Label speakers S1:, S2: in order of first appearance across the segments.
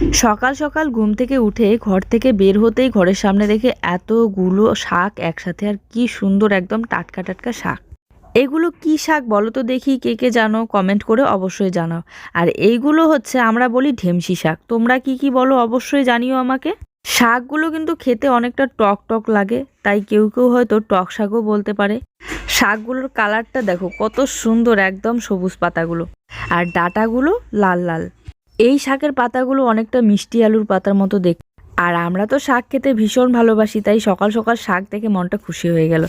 S1: সকাল সকাল ঘুম থেকে উঠে ঘর থেকে বের হতেই ঘরের সামনে দেখে এতগুলো শাক একসাথে, আর কি সুন্দর একদম টাটকা টাটকা শাক। এগুলো কি শাক বলো তো দেখি, কে কে জানো? কমেন্ট করে অবশ্যই জানাও। আর এইগুলো হচ্ছে আমরা বলি ঢেমসি শাক। তোমরা কি কি বলো অবশ্যই জানিও আমাকে। শাকগুলো কিন্তু খেতে অনেকটা টক টক লাগে, তাই কেউ কেউ হয়তো টক শাকও বলতে পারে। শাকগুলোর কালারটা দেখো, কত সুন্দর একদম সবুজ পাতাগুলো। আর ডাটাগুলো লাল লাল। এই শাকের পাতাগুলো অনেকটা মিষ্টি আলুর পাতার মতো দেখ আর আমরা তো শাক খেতে ভীষণ ভালোবাসি তাই সকাল সকাল শাক দেখে মনটা খুশি হয়ে গেল।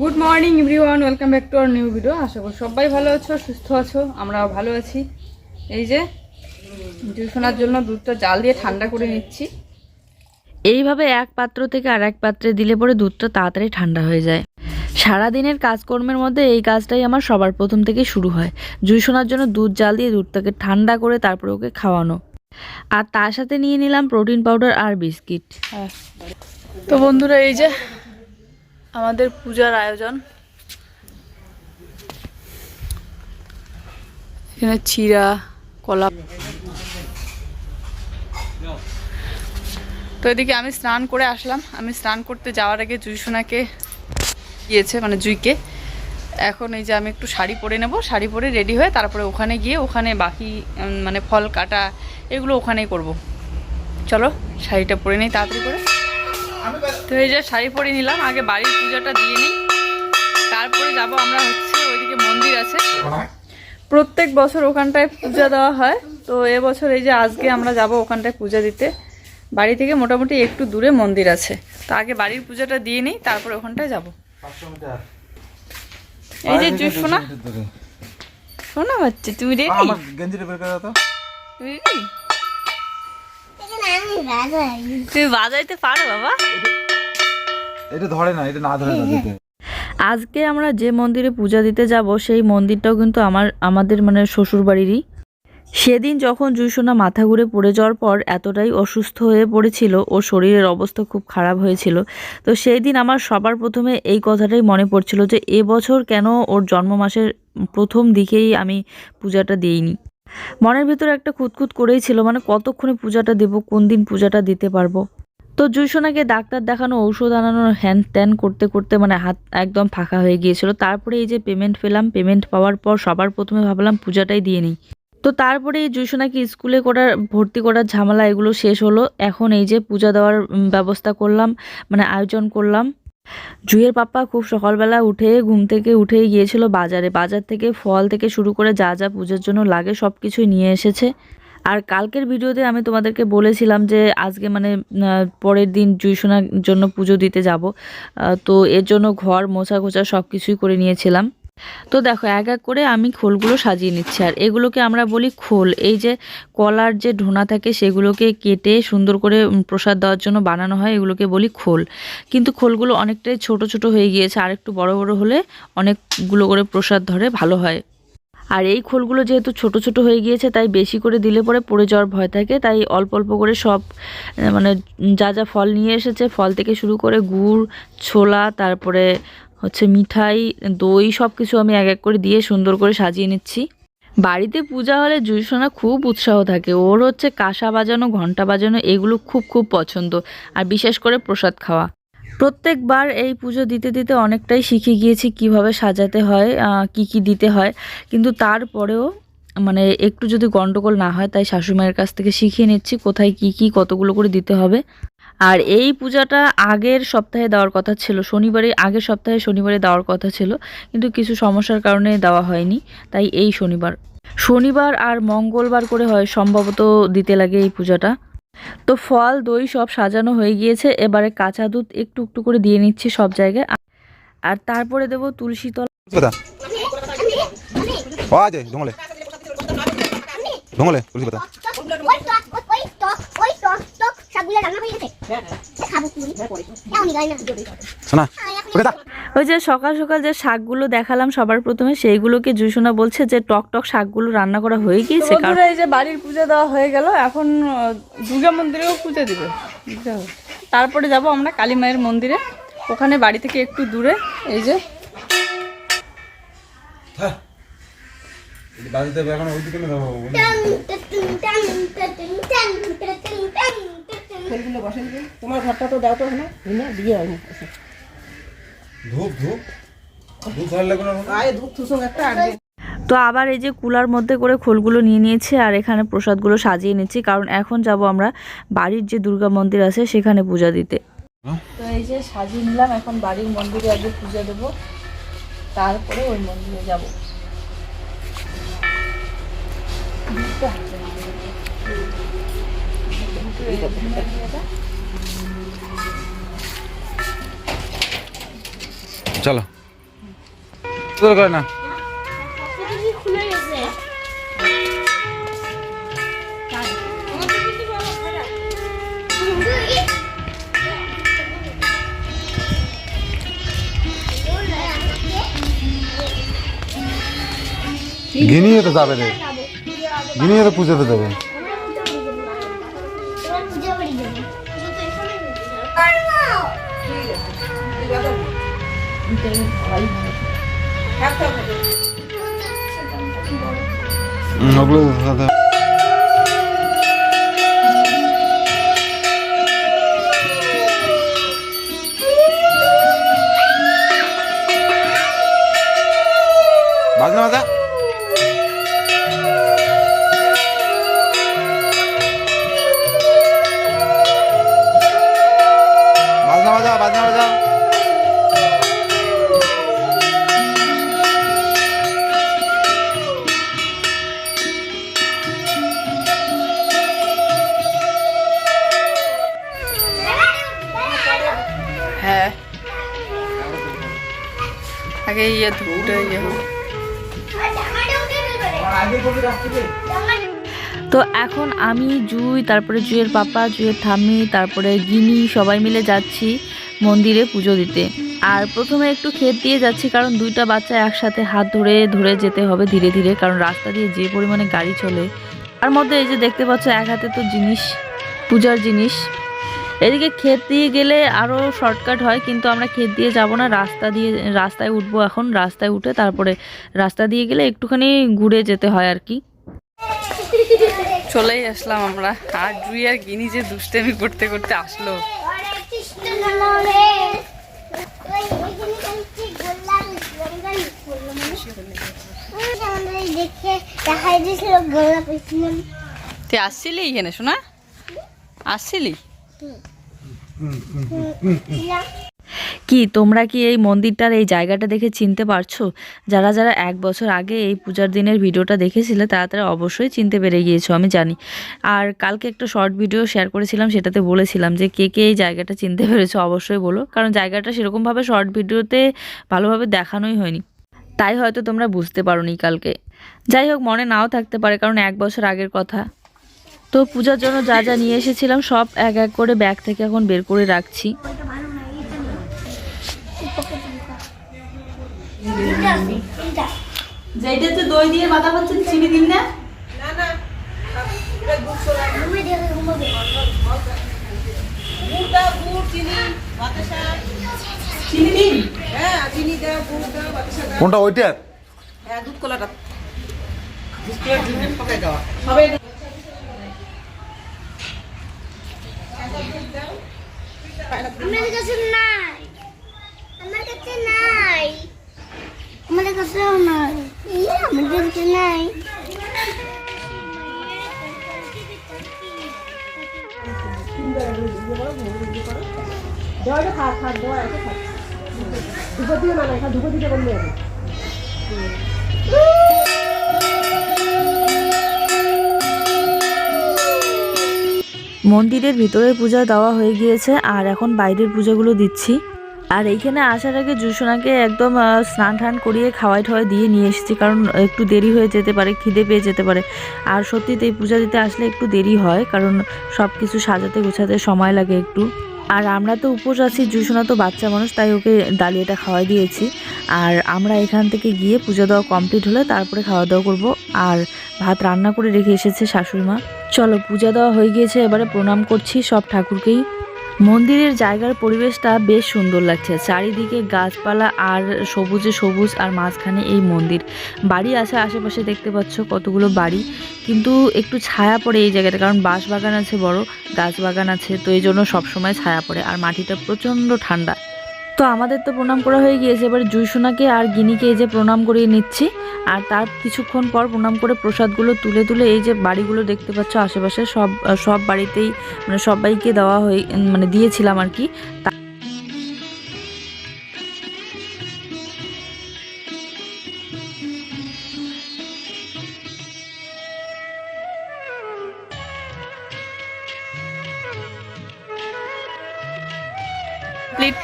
S2: Good morning everyone welcome back to our new video আশা করি সবাই ভালো আছো সুস্থ আছো আমরাও ভালো আছি। এই যে টিউশনের জন্য দুধটা জাল দিয়ে ঠান্ডা করে নিচ্ছি।
S1: এইভাবে এক পাত্র থেকে আর এক পাত্রে দিলে পরে দুধটা তাড়াতাড়ি ঠান্ডা হয়ে যায়। সারাদিনের কাজকর্মের মধ্যে এই কাজটাই আমার সবার প্রথম থেকে শুরু হয়। জুই শোনার জন্য দুধ জাল দিয়ে দুধটাকে ঠান্ডা করে তারপরে ওকে খাওয়ানো। আর তার সাথে নিয়ে নিলাম প্রোটিন পাউডার আর বিস্কিট।
S2: তো বন্ধুরা, এই যে আমাদের পূজার আয়োজন। এখানে চিরা, কলা। তো এদিকে আমি স্নান করে আসলাম। আমি স্নান করতে যাওয়ার আগে জুই সোনাকে গিয়েছে মানে জুইকে। এখন এই যে আমি একটু শাড়ি পরে নেব, শাড়ি পরে রেডি হয়ে তারপরে ওখানে গিয়ে ওখানে বাকি মানে ফল কাটা এগুলো ওখানেই করব। চলো, শাড়িটা পরে নিই তাড়াতাড়ি করে। তো এই যে শাড়ি পরে নিলাম, আগে বাড়ির পূজাটা দিয়ে নিই। তারপরে যাব আমরা হচ্ছে ওইদিকে মন্দির আছে। প্রত্যেক বছর ওখানটায় পূজা দেওয়া হয়। তো এবছর এই যে আজকে আমরা যাব ওখানটায় পূজা দিতে। বাড়ি থেকে মোটামুটি একটু দূরে মন্দির আছে। তো আগে বাড়ির পূজাটা দিয়ে নিই, তারপরে ওখানটায় যাব। এই যে জুই শোনা। শোনা হচ্ছে তুমি রেডি
S3: আমার গেঞ্জিটা বের করে দাও তো।
S2: তুমি তুমি বাজাইতে পারো বাবা।
S3: এটা ধরে না এটা না ধরে না দিতে।
S1: আজকে আমরা যে মন্দিরে পূজা দিতে যাব সেই মন্দিরটাও কিন্তু আমার আমাদের মানে শ্বশুর বাড়িরই সেদিন যখন জুইসোনা মাথা ঘুরে পড়ে যাওয়ার পর এতটাই অসুস্থ হয়ে পড়েছিল, ওর শরীরের অবস্থা খুব খারাপ হয়েছিল। তো সেই দিন আমার সবার প্রথমে এই কথাটাই মনে পড়ছিল যে এবছর কেন ওর জন্ম মাসের প্রথম দিকেই আমি পূজাটা দিইনি। মনের ভিতরে একটা খুঁতখুত করেই ছিল মানে কতক্ষণে পূজাটা দেব, কোন দিন পূজাটা দিতে পারব? তো জুইসোনাকে ডাক্তার দেখানো, ঔষধ আনানোর হ্যান ত্যান করতে করতে মানে হাত একদম ফাঁকা হয়ে গিয়েছিল। তারপরে এই যে পেমেন্ট পেলাম পেমেন্ট পাওয়ার পর সবার প্রথমে ভাবলাম পূজাটাই দিয়ে নিই। তো তারপরে এই জুইসোনাকে স্কুলে করার, ভর্তি করার ঝামেলা এগুলো শেষ হলো। এখন এই যে পূজা দেওয়ার ব্যবস্থা করলাম মানে আয়োজন করলাম। জুইয়ের পাপ্পা খুব সকালবেলা উঠে ঘুম থেকে উঠেই গিয়েছিল বাজারে। বাজার থেকে ফল থেকে শুরু করে যা যা পুজোর জন্য লাগে সব কিছুই নিয়ে এসেছে। আর কালকের ভিডিওতে আমি তোমাদেরকে বলেছিলাম যে আজকে মানে পরের দিন জুইসোনার জন্য পুজো দিতে যাব। তো এর জন্য ঘর মোছা ঘোছা সব কিছুই করে নিয়েছিলাম। তো দেখো, এক এক করে আমি খোলগুলো সাজিয়ে নিচ্ছি। আর এগুলোকে আমরা বলি খোল। এই যে কলার যে ঢোনা থাকে, সেগুলোকে কেটে সুন্দর করে প্রসাদ দেওয়ার জন্য বানানো হয়, এগুলোকে বলি খোল। কিন্তু খোলগুলো অনেকটাই ছোট ছোট হয়ে গিয়েছে, আর একটু বড় বড় হলে অনেকগুলো করে প্রসাদ ধরে ভালো হয়। আর এই খোলগুলো যেহেতু ছোট ছোট হয়ে গিয়েছে, তাই বেশি করে দিলে পরে পড়ে যাওয়ার ভয় থাকে। তাই অল্প অল্প করে সব মানে যা যা ফল নিয়ে এসেছে, ফল থেকে শুরু করে গুড়, ছোলা, তারপরে হচ্ছে মিঠাই, দই সব কিছু আমি এক এক করে দিয়ে সুন্দর করে সাজিয়ে নিচ্ছি। বাড়িতে পূজা হলে জুইসোনা খুব উৎসাহ থাকে। ওর হচ্ছে কাঁসা বাজানো, ঘণ্টা বাজানো এগুলো খুব খুব পছন্দ। আর বিশেষ করে প্রসাদ খাওয়া। প্রত্যেকবার এই পুজো দিতে দিতে অনেকটাই শিখে গিয়েছি কীভাবে সাজাতে হয় কি কি দিতে হয়। কিন্তু তারপরেও মানে একটু যদি গন্ডগোল না হয়, তাই শাশুড়িমায়ের কাছ থেকে শিখিয়ে নিচ্ছি কোথায় কি কি কতগুলো করে দিতে হবে। আর এই পূজাটা আগের সপ্তাহে দেওয়ার কথা ছিল। শনিবারে আগের সপ্তাহে শনিবারে দেওয়ার কথা ছিল, কিন্তু কিছু সমস্যার কারণে দেওয়া হয়নি, তাই এই শনিবার। শনিবার আর মঙ্গলবার করে হয়, সম্ভবত দিতে লাগে এই পূজাটা। তো ফল, দই সব সাজানো হয়ে গিয়েছে, এবারে কাঁচা দুধ একটু একটু করে দিয়ে নিচ্ছি সব জায়গায়। আর তারপরে দেবো তুলসী তলা
S3: তুলসী পাতা।
S4: ওই
S1: যে সকাল সকাল যে শাকগুলো দেখালাম সবার প্রথমে সেইগুলোকে জুসুনা বলছে যে টক টক শাকগুলো রান্না করা হয়ে গিয়েছে
S2: এই যে বাড়ির পূজা দেওয়া হয়ে গেল এখন দুর্গা মন্দিরেও পুজো দিবে তারপরে যাব আমরা কালী মায়ের মন্দিরে ওখানে বাড়ি থেকে একটু দূরে এই যে
S3: এখন
S5: ফুলগুলো বসেন দিন। তোমার ঘরটা তো দাও তো না দিয়ে হয়নি
S3: ধূপ ধূপ। ধূপ ধরে লাগবে না
S5: আয় ধূপ থুসুং একটা আর
S1: তো আবার এই যে কুলার মধ্যে করে খোলগুলো নিয়ে নিয়েছি আর এখানে প্রসাদগুলো সাজিয়ে নিচ্ছি কারণ এখন যাব আমরা বাড়ির যে দুর্গা মন্দির আছে সেখানে পূজা দিতে। তো এই যে সাজিয়ে নিলাম এখন বাড়ির মন্দিরে আগে পূজা দেব তারপরে ওই মন্দিরে যাব।
S3: চলো তোর করে না
S4: খুলে গেছে
S3: গিনিয়ে তো যাবে রে গিনিয়ে তো পুজোতে দেবে
S5: দিতেই ভয়
S3: হয় ওগুলো
S2: আগে ইয়ে ধূপটা ইয়ে
S1: তো এখন আমি, জুই, তারপরে জুয়ের পাপা জুয়ের ঠাম্মি, তারপরে গিনি সবাই মিলে যাচ্ছি মন্দিরে পুজো দিতে। আর প্রথমে একটু ক্ষেত দিয়ে যাচ্ছি কারণ দুইটা বাচ্চা একসাথে হাত ধরে ধরে যেতে হবে ধীরে ধীরে কারণ রাস্তা দিয়ে যে পরিমাণে গাড়ি চলে। তার মধ্যে এই যে দেখতে পাচ্ছ, এক হাতে তো জিনিস, পূজার জিনিস। এদিকে ক্ষেত দিয়ে গেলে আরও শর্টকাট হয়, কিন্তু আমরা ক্ষেত দিয়ে যাব না, রাস্তা দিয়ে, রাস্তায় উঠবো এখন, রাস্তায় উঠে তারপরে রাস্তা দিয়ে গেলে একটুখানি ঘুরে যেতে হয় আর কি।
S2: চলেই আসলাম আমরা, আর জুই আর গিনি যে দুষ্টেমি করতে করতে আসলো। তুই আসছিলি এখানে শোনা আসছিলি?
S1: কি, তোমরা কি এই মন্দিরটার এই জায়গাটা দেখে চিনতে পারছ? যারা যারা এক বছর আগে এই পূজার দিনের ভিডিওটা দেখেছিলে, তারা তারা অবশ্যই চিনতে পেরে গিয়েছো, আমি জানি। আর কালকে একটা শর্ট ভিডিও শেয়ার করেছিলাম, সেটাতে বলেছিলাম যে কে কে এই জায়গাটা চিনতে পেরেছ, অবশ্যই বলো। কারণ জায়গাটা সেরকমভাবে শর্ট ভিডিওতে ভালোভাবে দেখানোই হয়নি। তাই হয়তো তোমরা বুঝতে পারোনি কালকে। যাই হোক, মনে নাও থাকতে পারে, কারণ এক বছর আগের কথা। তো পূজার জন্য যা যা নিয়ে এসেছিলাম সব এক এক করে ব্যাগ থেকে এখন বের করে রাখছি।
S2: যেটাতে দই দিয়ে বাতা পাচ্ছেন চিনি দিন না?
S5: না না এটা দুধ চলে আসবে।
S4: আমি দেখে ঘুমাবে
S5: গুড় দাও গুড় চিনি বাতাসা
S2: চিনি দিন
S5: হ্যাঁ চিনি দাও গুড় দাও বাতাসা দাও
S3: কোনটা ওইটার
S5: হ্যাঁ দুধ কলাটা পকাই দেওয়া সবাই
S4: আমার কাছে নাই আমার কাছে নাই আমাদের কাছেও নাই ইয়ে, আমাদের কাছে নাই
S5: ধুপো দিয়ে না না ধুপো দিতে বললে
S1: মন্দিরের ভিতরের পূজা দেওয়া হয়ে গিয়েছে, আর এখন বাইরের পূজাগুলো দিচ্ছি। আর এইখানে আসার আগে জুসোনাকে একদম স্নান টান করিয়ে খাওয়াই ঠাওয়াই দিয়ে নিয়ে এসেছি, কারণ একটু দেরি হয়ে যেতে পারে, খিদে পেয়ে যেতে পারে। আর সত্যিতে এই পূজা দিতে আসলে একটু দেরি হয়, কারণ সব কিছু সাজাতে গোছাতে সময় লাগে একটু। আর আমরা তো উপোস আছি জুসোনা তো বাচ্চা মানুষ, তাই ওকে ডালিয়াটা খাওয়াই দিয়েছি। আর আমরা এখান থেকে গিয়ে পুজো দেওয়া কমপ্লিট হলে তারপরে খাওয়া দাওয়া করব। আর ভাত রান্না করে রেখে এসেছে শাশুড়ি মা। চলো পূজা দেওয়া হয়ে গিয়েছে, এবারে প্রণাম করছি সব ঠাকুরকেই। মন্দিরের জায়গার পরিবেশটা বেশ সুন্দর লাগছে, চারিদিকে গাছপালা আর সবুজে সবুজ আর মাঝখানে এই মন্দির। বাড়ি আছে, আশেপাশে দেখতে পাচ্ছ কতগুলো বাড়ি, কিন্তু একটু ছায়া পড়ে এই জায়গাটা, কারণ বাঁশ বাগান আছে বড় গাছ বাগান আছে, তো এই জন্য সবসময় ছায়া পড়ে, আর মাটিটা প্রচণ্ড ঠান্ডা। তো আমাদের তো প্রণাম করা হয়ে গিয়েছে। এবার জুইসোনাকে আর গিনিকে এই যে প্রণাম করিয়ে নিচ্ছি। আর তার কিছুক্ষণ পর প্রণাম করে প্রসাদগুলো তুলে তুলে এই যে বাড়িগুলো দেখতে পাচ্ছ, আশেপাশে সব সব বাড়িতেই মানে সবাইকে দেওয়া হয়ে মানে দিয়েছিলাম আর কি।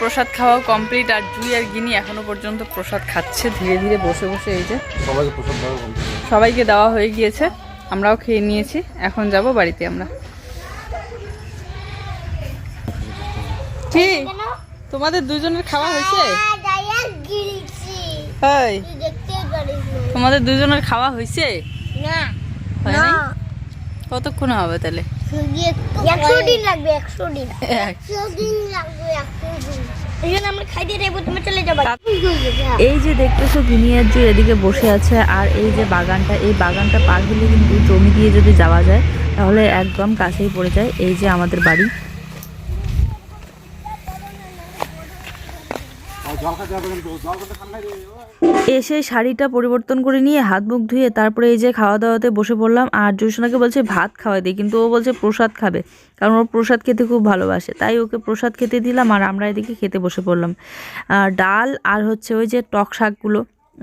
S2: প্রসাদ খাওয়াও কমপ্লিট আর জুই আর গিনি এখনও পর্যন্ত প্রসাদ খাচ্ছে। ধীরে ধীরে বসে বসে এই যে
S3: সবাইকে প্রসাদ দেওয়া complete।
S2: সবাইকে দেওয়া হয়ে গিয়েছে। আমরাও খেয়ে নিয়েছি। এখন যাব বাড়িতে আমরা। কি? তোমাদের দুজনের খাওয়া হয়েছে?
S4: হ্যাঁ, দাইয়া গিলছি
S2: হয়
S4: তুই দেখতেই পারিস না।
S2: তোমাদের দুজনের খাওয়া হয়েছে?
S4: না।
S2: কতক্ষণ হবে তাহলে?
S4: একশো দিন লাগবে একশো দিন। একশো দিন লাগবে একশো দিন। এই
S1: যে দেখতেছো গিনিয়ার এদিকে বসে আছে আর এই যে বাগানটা এই বাগানটা পার হলে কিন্তু জমি দিয়ে যদি যাওয়া যায় তাহলে একদম কাছেই পড়ে যায় এই যে আমাদের বাড়ি
S3: আর জল খাতে হবে কিন্তু জল খাতে ঠান্ডা রে
S1: এসে শাড়িটা পরিবর্তন করে নিয়ে হাত মুখ ধুয়ে তারপরে এই যে খাওয়া দাওয়াতে বসে পড়লাম আর জোসনাকে বলছে ভাত খাওয়াই দিই কিন্তু ও বলছে প্রসাদ খাবে, কারণ ও প্রসাদ খেতে খুব ভালোবাসে। তাই ওকে প্রসাদ খেতে দিলাম আর আমরা এদিকে খেতে বসে পড়লাম। ডাল আর হচ্ছে ওই যে টক শাকগুলো,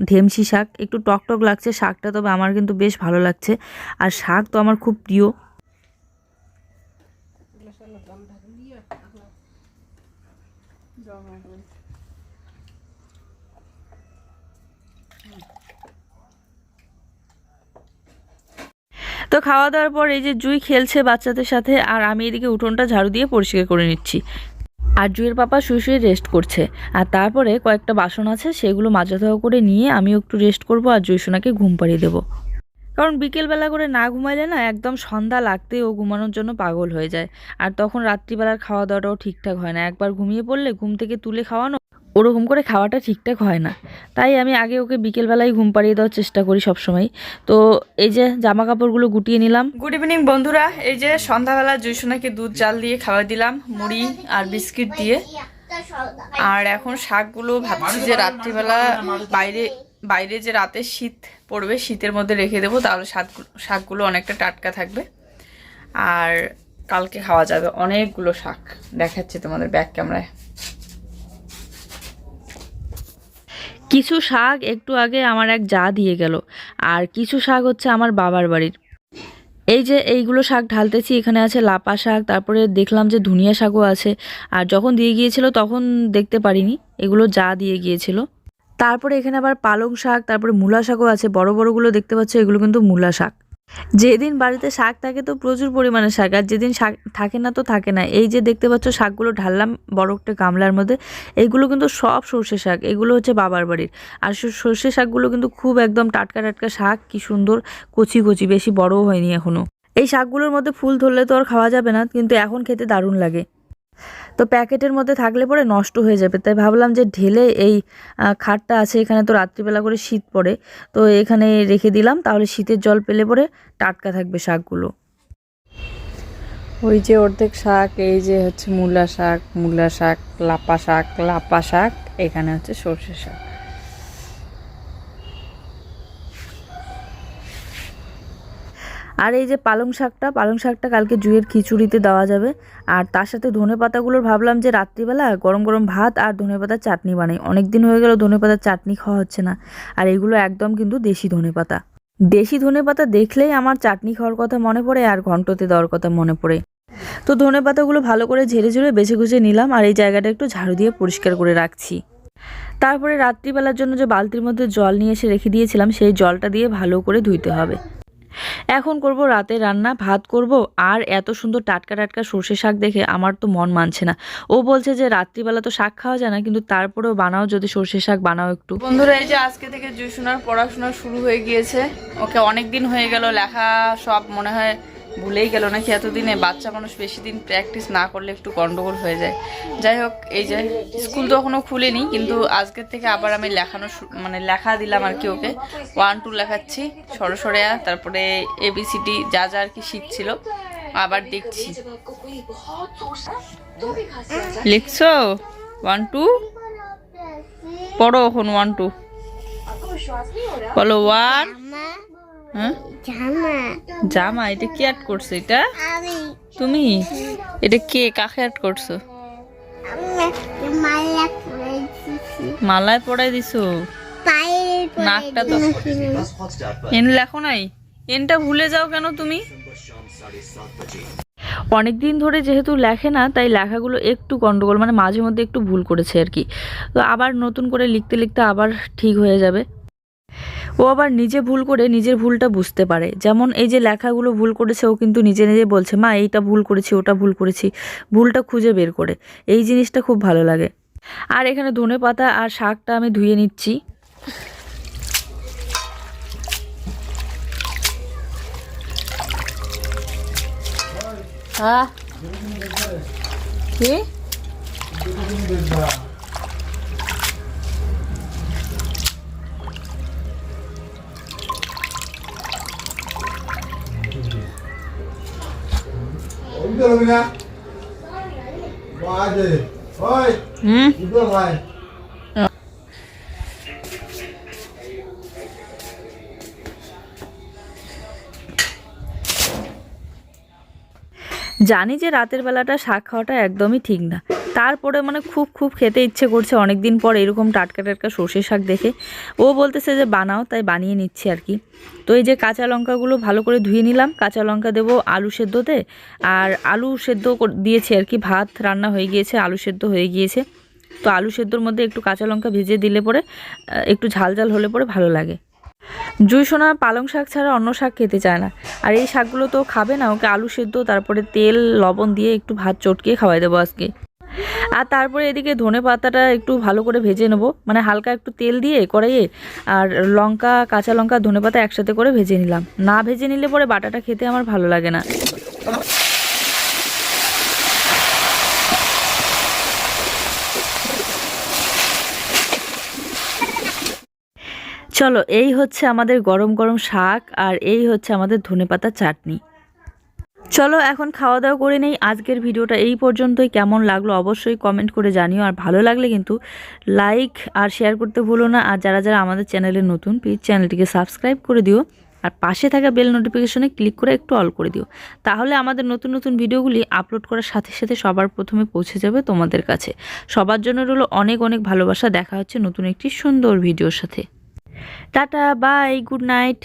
S1: ঢেমসি শাক, একটু টক টক লাগছে শাকটা, তবে আমার কিন্তু বেশ ভালো লাগছে। আর শাক তো আমার খুব প্রিয়। তো খাওয়া দাওয়ার পর এই যে জুই খেলছে বাচ্চাদের সাথে, আর আমি এদিকে উঠোনটা ঝাড়ু দিয়ে পরিষ্কার করে নিচ্ছি। আর জুইয়ের পাপা শুয়ে শুয়ে রেস্ট করছে। আর তারপরে কয়েকটা বাসন আছে, সেগুলো মাজা ধোয়া করে নিয়ে আমিও একটু রেস্ট করব আর জুই সোনাকে ঘুম পাড়িয়ে দেবো। কারণ বিকেলবেলা করে না ঘুমাইলে না একদম সন্ধ্যা লাগতে ও ঘুমানোর জন্য পাগল হয়ে যায়। আর তখন রাত্রিবেলার খাওয়া দাওয়াটাও ঠিকঠাক হয় না। একবার ঘুমিয়ে পড়লে ঘুম থেকে তুলে খাওয়ানো ওরকম করে খাওয়াটা ঠিকঠাক হয় না। তাই আমি আগে ওকে বিকেলবেলায় ঘুম পাড়িয়ে দেওয়ার চেষ্টা করি সবসময়। তো এই যে জামা কাপড়গুলো গুটিয়ে নিলাম।
S2: গুড ইভিনিং বন্ধুরা। এই যে সন্ধ্যাবেলা জুইসোনাকে দুধ, জাল দিয়ে খাওয়া দিলাম, মুড়ি আর বিস্কিট দিয়ে। আর এখন শাকগুলো ভাবছি যে রাত্রিবেলা বাইরে বাইরে যে রাতে শীত পড়বে, শীতের মধ্যে রেখে দেবো, তাহলে শাকগুলো শাকগুলো অনেকটা টাটকা থাকবে। আর কালকে খাওয়া যাবে অনেকগুলো শাক। দেখাচ্ছি তোমাদের ব্যাক ক্যামেরায়
S1: কিছু শাক একটু আগে আমার এক যা দিয়ে গেল, আর কিছু শাক হচ্ছে আমার বাবার বাড়ির। এই যে এইগুলো শাক ঢালতেছি, এখানে আছে লাপা শাক, তারপরে দেখলাম যে ধুনিয়া শাকও আছে, আর যখন দিয়ে গিয়েছিল তখন দেখতে পারিনি, এগুলো যা দিয়ে গিয়েছিল। তারপরে এখানে আবার পালং শাক, তারপরে মূলা শাকও আছে, বড় বড়গুলো দেখতে পাচ্ছ, এগুলো কিন্তু মূলা শাক। যেদিন বাড়িতে শাক থাকে তো প্রচুর পরিমাণে শাক, আর যেদিন শাক থাকে না তো থাকে না। এই যে দেখতে পাচ্ছ শাকগুলো ঢাললাম বড় একটা গামলার মধ্যে এইগুলো কিন্তু সব সর্ষে শাক, এগুলো হচ্ছে বাবার বাড়ির। আর সর্ষে শাকগুলো কিন্তু খুব একদম টাটকা টাটকা শাক, কি সুন্দর কচি কচি, বেশি বড়ও হয়নি এখনও এই শাকগুলোর মধ্যে ফুল ধরলে তো আর খাওয়া যাবে না, কিন্তু এখন খেতে দারুণ লাগে। তো প্যাকেটের মধ্যে থাকলে পরে নষ্ট হয়ে যাবে। তাই ভাবলাম যে ঢেলে এই খাটটা আছে এখানে তো রাত্রিবেলা করে শীত পড়ে, তো এখানে রেখে দিলাম। তাহলে শীতের জল পেলে পরে টাটকা থাকবে শাকগুলো।
S2: ওই যে অর্ধেক শাক, এই যে হচ্ছে মূলা শাক মূলা শাক, লাপা শাক লাপা শাক, এখানে হচ্ছে সর্ষে শাক।
S1: আর এই যে পালং শাকটা পালং শাকটা কালকে জুয়ের খিচুড়িতে দেওয়া যাবে। আর তার সাথে ধনে পাতাগুলোর ভাবলাম যে রাত্রিবেলা গরম গরম ভাত আর ধনে পাতার চাটনি বানাই। অনেক দিন হয়ে গেল ধনে পাতার চাটনি খাওয়া হচ্ছে না। আর এগুলো একদম কিন্তু দেশি ধনে পাতা। দেশি ধনে পাতা দেখলেই আমার চাটনি খাওয়ার কথা মনে পড়ে আর ঘন্টতে দেওয়ার কথা মনে পড়ে। তো ধনে পাতাগুলো ভালো করে ঝেড়ে ঝেড়ে বেছে গুছে নিলাম আর এই জায়গাটা একটু ঝাড়ু দিয়ে পরিষ্কার করে রাখছি। তারপরে রাত্রিবেলার জন্য যে বালতির মধ্যে জল নিয়ে এসে রেখে দিয়েছিলাম, সেই জলটা দিয়ে ভালো করে ধুইতে হবে। এখন করব রাতে রান্না, ভাত করব, আর এত সুন্দর টাটকা টাটকা সর্ষে শাক দেখে আমার তো মন মানছে না। ও বলছে যে রাত্রিবেলা তো শাক খাওয়া যায় না, কিন্তু তারপরেও বানাও যদি সর্ষে শাক বানাও একটু।
S2: বন্ধুরা, এই যে আজকে থেকে জুসুনার পড়াশোনা শুরু হয়ে গিয়েছে। ওকে অনেক দিন হয়ে গেল, লেখা সব মনে হয় ভুলেই গেল নাকি এতদিনে বাচ্চা মানুষ বেশি দিন প্র্যাকটিস না করলে একটু গন্ডগোল হয়ে যায়। যাই হোক, এই যে স্কুল তো এখনও খুলেনি, কিন্তু আজকের থেকে আবার আমি লেখানো মানে লেখা দিলাম আর কি ওকে। ওয়ান টু লেখাচ্ছি, সরসরেয়া, তারপরে এবিসিডি যা যা আর কি শিখছিল, আবার দেখছি। লিখছো? ওয়ান টু পড়ো এখন ওয়ান টু বলো ওয়ান
S4: জামা
S2: হ্যাঁ?
S4: জামা।
S2: এটা কি অ্যাড করছ এটা? তুমি? এটা কে? কাকে অ্যাড করছ? মালায় পড়াই দিছো? নাকটা তো এন লেখো নাই। এনটা ভুলে যাও কেন তুমি?
S1: অনেক দিন ধরে যেহেতু লেখে না তাই লেখাগুলো একটু গন্ডগোল মানে মাঝে মধ্যে একটু ভুল করেছে আর কি। তো আবার নতুন করে লিখতে লিখতে আবার ঠিক হয়ে যাবে। ও আবার নিজে ভুল করে নিজের ভুলটা বুঝতে পারে। যেমন এই যে লেখাগুলো ভুল করেছে, ও কিন্তু নিজে নিজে বলছে, মা, এইটা ভুল করেছি, ওটা ভুল করেছি। ভুলটা খুঁজে বের করে। এই জিনিসটা খুব ভালো লাগে। আর এখানে ধনে পাতা আর শাকটা আমি ধুয়ে নিচ্ছি।
S2: হ্যাঁ কি?
S3: উঠতে হবে না
S2: হুম?
S3: ভাই।
S1: জানি যে রাতের বেলাটা শাক খাওয়াটা একদমই ঠিক না। তারপরে মানে খুব খুব খেতে ইচ্ছে করছে। অনেক দিন পর এরকম টাটকা টাটকা সর্ষে শাক দেখে। ও বলতেছে যে, বানাও। তাই বানিয়ে নিচ্ছি আর কি। তো এই যে কাঁচা লঙ্কাগুলো ভালো করে ধুয়ে নিলাম। কাঁচা লঙ্কা দেবো আলু সেদ্ধতে। আর আলু সেদ্ধ দিয়েছি আর কি। ভাত রান্না হয়ে গিয়েছে, আলু সেদ্ধ হয়ে গিয়েছে। তো আলু সেদ্ধর মধ্যে একটু কাঁচা লঙ্কা ভেজে দিলে পরে একটু ঝাল ঝাল হলে পরে ভালো লাগে। জুই সোনা পালং শাক ছাড়া অন্য শাক খেতে চায় না। আর এই শাকগুলো তো খাবে না। ওকে আলু সেদ্ধ, তারপরে তেল, লবণ দিয়ে একটু ভাত চটকিয়ে খাওয়াই দেবো আজকে। আর তারপরে এদিকে ধনে পাতাটা একটু ভালো করে ভেজে নেব। মানে হালকা একটু তেল দিয়ে কড়াইয়ে আর লঙ্কা, কাঁচা লঙ্কা, ধনে পাতা একসাথে করে ভেজে নিলাম। না ভেজে নিলে পরে বাটাটা খেতে আমার ভালো লাগে না। চলো, এই হচ্ছে আমাদের গরম গরম শাক আর এই হচ্ছে আমাদের ধনেপাতা চাটনি। চলো এখন খাওয়া দাওয়া করে নেই। আজকের ভিডিওটা এই পর্যন্তই। কেমন লাগল অবশ্যই কমেন্ট করে জানিও। আর ভালো লাগলে কিন্তু লাইক আর শেয়ার করতে ভুলো না। আর যারা যারা আমাদের চ্যানেলে নতুন প্লিজ চ্যানেলটিকে সাবস্ক্রাইব করে দিও। আর পাশে থাকা বেল নোটিফিকেশনে ক্লিক করে একটু অল করে দিও। তাহলে আমাদের নতুন নতুন ভিডিওগুলি আপলোড করার সাথে সাথে সবার প্রথমে পৌঁছে যাবে তোমাদের কাছে। সবার জন্য রইল অনেক অনেক ভালোবাসা। দেখা হচ্ছে নতুন একটি সুন্দর ভিডিওর সাথে। Tata bye good night